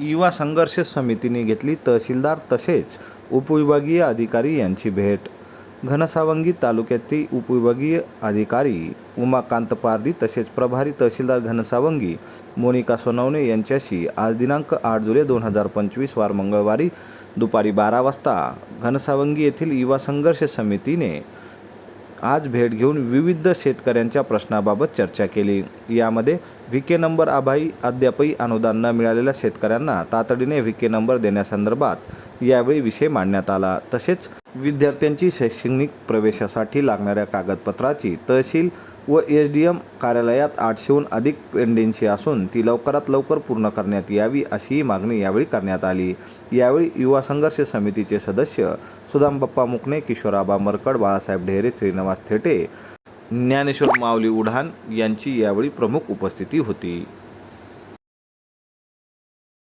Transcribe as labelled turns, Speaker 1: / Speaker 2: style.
Speaker 1: युवा संघर्ष समितीने घेतली तहसीलदार तसेच उपविभागीय अधिकारी यांची भेट. घनसावंगी तालुक्यातील उपविभागीय अधिकारी उमाकांत पारदी तसेच प्रभारी तहसीलदार घनसावंगी मोनिका सोनवणे यांच्याशी आज दिनांक आठ जुलै दोन हजार पंचवीस वार मंगळवारी दुपारी बारा वाजता घनसावंगी येथील युवा संघर्ष समितीने आज भेट घेऊन विविध शेतकऱ्यांच्या प्रश्नाबाबत चर्चा केली. यामध्ये व्हीके नंबर आभाई अद्यापही अनुदान न मिळालेल्या शेतकऱ्यांना तातडीने व्हीके नंबर देण्यासंदर्भात यावेळी विषय मांडण्यात आला. तसेच विद्यार्थ्यांची शैक्षणिक प्रवेशासाठी लागणाऱ्या कागदपत्राची तहसील व एस डी एम कार्यालयात आठशेहून अधिक पेंडेन्सी असून ती लवकरात लवकर पूर्ण करण्यात यावी अशीही मागणी यावेळी करण्यात आली. यावेळी युवा संघर्ष समितीचे सदस्य सुदामबप्पा मुकणे किशोराबा मरकड बाळासाहेब ढेरे श्रीनिवास थेटे ज्ञानेश्वर माऊली उढान यांची यावेळी प्रमुख उपस्थिती होती.